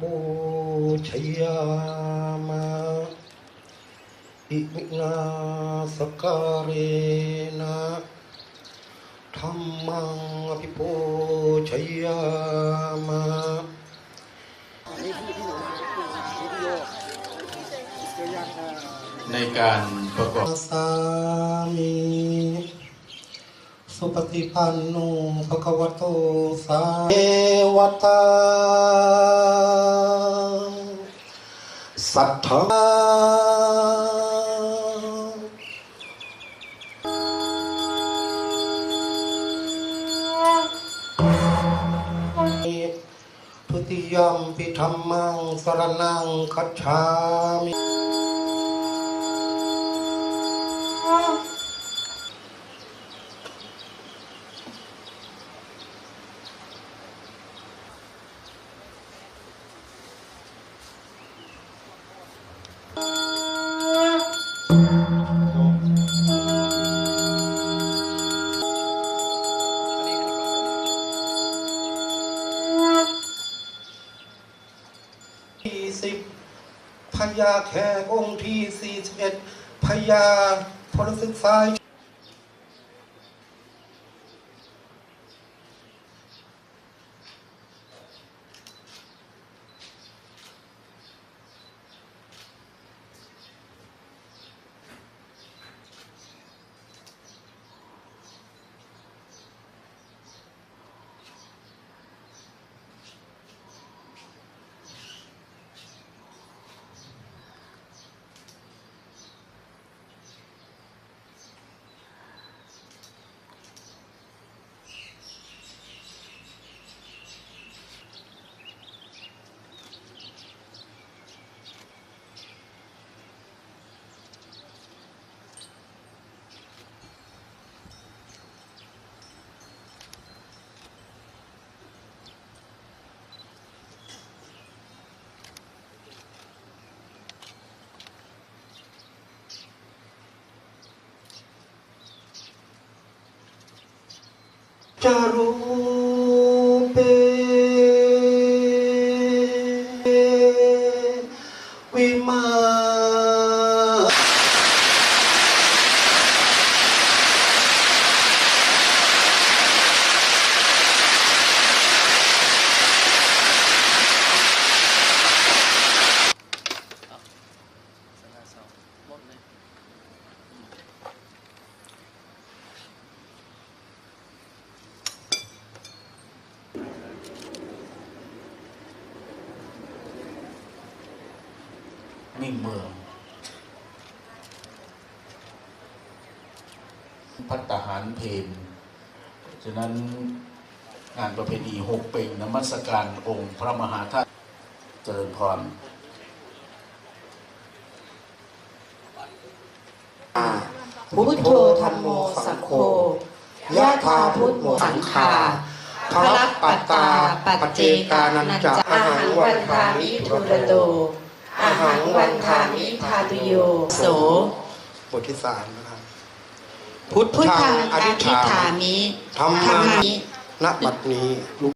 บูชยามาอิมินาสการเรนะธรรมังอภิปูชยามาในการประกอบสามีสุปฏิปันโนภะคะวะโตสาเอวตา สัทธาพุทธิยมพิธรรมังสรนังคัจฉามิ ที่สิบพญาแขกองค์ที่สี่สิบเอ็ดพญาพลศึกษา จารูเปวิมา มิ่งเมือง พัตตาหารเพนฉะนั้นงานประเพณีหกเป่งนมัสการองค์พระมหาธาตุเจริญพรพุทโธธรรมโมสังโฆยะถาพุทโมสังคาพระปัตตาปัจเจกานันจะอาหังวันทามิทุระโด อาหังวันทามิทาตุโย โส บทที่สามนะครับ พุทธังอธิษฐามิธรรธรรมังมิณบัดนี้